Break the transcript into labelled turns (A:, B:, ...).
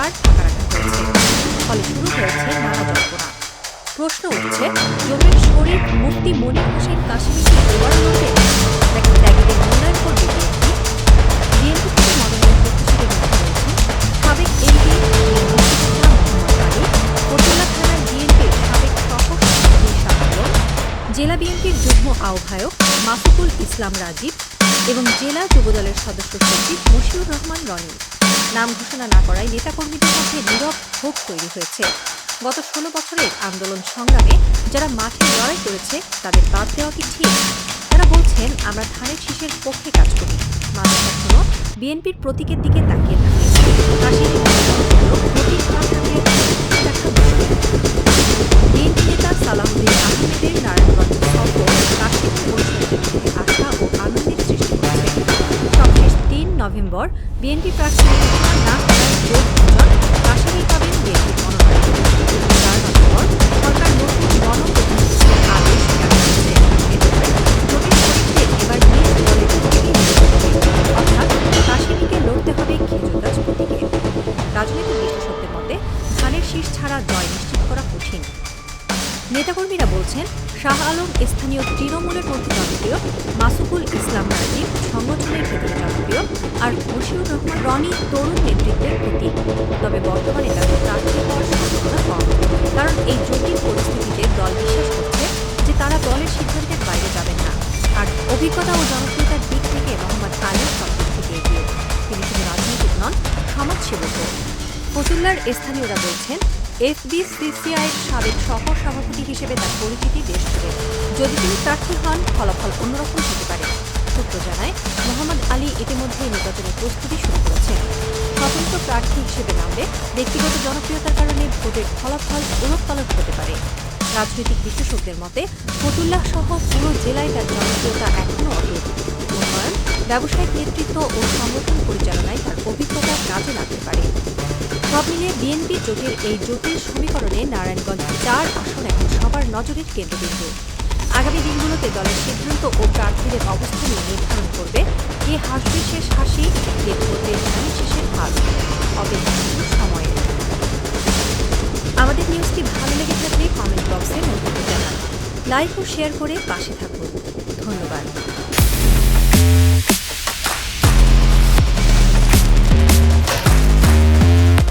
A: Charge কাটাকাটি হয়েছে ফলে শুরু হয়েছে নানা জল্পনা প্রশ্ন উঠছে, জমির শরীর মুক্তি মনি হোসেন কাশ্মীরকে দেওয়ার হবে নাকি ত্যাগীদের মূল্যায়ন করবে বিএনপি মনোনয়ন সাবেক এমপি থানার বিএনপির জেলা বিএনপির যুগ্ম আহ্বায়ক মাসুকুল ইসলাম রাজীব এবং জেলা যুবদলের সদস্য সচিব মশিউর রহমান রনি। নাম ঘোষণা না করায় নেতাকর্মীদের মধ্যে নীরব ক্ষোভ তৈরি হয়েছে। গত ষোলো বছরের আন্দোলন সংগ্রামে যারা মাঠে লড়াই করেছে, তাদের বাদ দেওয়া কি ঠিক? তারা বলছেন, আমরা ধানের শীষের পক্ষে কাজ করি। মানুষ এখনও বিএনপির প্রতীকের দিকে তাকিয়ে থাকে নভেম্বর, বিএনপি প্রার্থী পাবেন সরকার অর্থাৎ লড়তে রাজনৈতিক। ছাড়া জয় নিশ্চিত করা কঠিন। নেতাকর্মীরা বলছেন, শাহ আলম স্থানীয় তৃণমূলের মধ্যে জনপ্রিয় মাসুকুল ইসলাম জনপ্রিয় আর মশিউর রহমান রনি তরুণ নেতৃত্বের প্রতীক। তবে বর্তমানে তাদের প্রার্থী হওয়ার সম্ভাবনা কম। কারণ এই জটিল পরিস্থিতিতে দল বিশ্বাস করছে যে তারা দলের সিদ্ধান্তের বাইরে যাবেন না। আর অভিজ্ঞতা ও জনপ্রিয়তার দিক থেকে মোহাম্মদ আলীর সব থেকে এগিয়ে। তিনি শুধু রাজনৈতিক নন, সমাজসেবকও। ফতুল্লার স্থানীয়রা বলছেন এফবিসিসিআইয়ের সাবেক সহ সভাপতি হিসেবে তার পরিচিতি জুড়ে। যদি তিনি প্রার্থী হন, ফলাফল অন্যরকম হতে পারে। সূত্র জানায়, মোহাম্মদ আলী ইতিমধ্যে নির্বাচনের প্রস্তুতি শুরু করেছেন। স্বতন্ত্র প্রার্থী হিসেবে নামলে ব্যক্তিগত জনপ্রিয়তার কারণে ভোটের ফলাফল উলটপালট হতে পারে। রাজনৈতিক বিশ্লেষকদের মতে, ফতুল্লাহ সহ পুরো জেলায় তার জনপ্রিয়তা এখনও অটুট। উন্নয়ন, ব্যবসায়িক নেতৃত্ব ও সংগঠন পরিচালনায় তার অভিজ্ঞতা কাজে লাগতে পারে। সব মিলিয়ে বিএনপি জোটের এই জটিল সমীকরণে নারায়ণগঞ্জ চার আসন এখন সবার নজরের কেন্দ্রবিন্দু। আগামী দিনগুলোতে দলের সিদ্ধান্ত ও প্রার্থীদের অবস্থানে নির্ধারণ করবে। কে হাসবে শেষ হাসি কে করবে শেষের হাত। অপেক্ষা সময়ে। আমাদের নিউজটি ভালো লেগে থাকলে কমেন্ট বক্সে মন্তব্য জানান। লাইক ও শেয়ার করে পাশে থাকুন। ধন্যবাদ।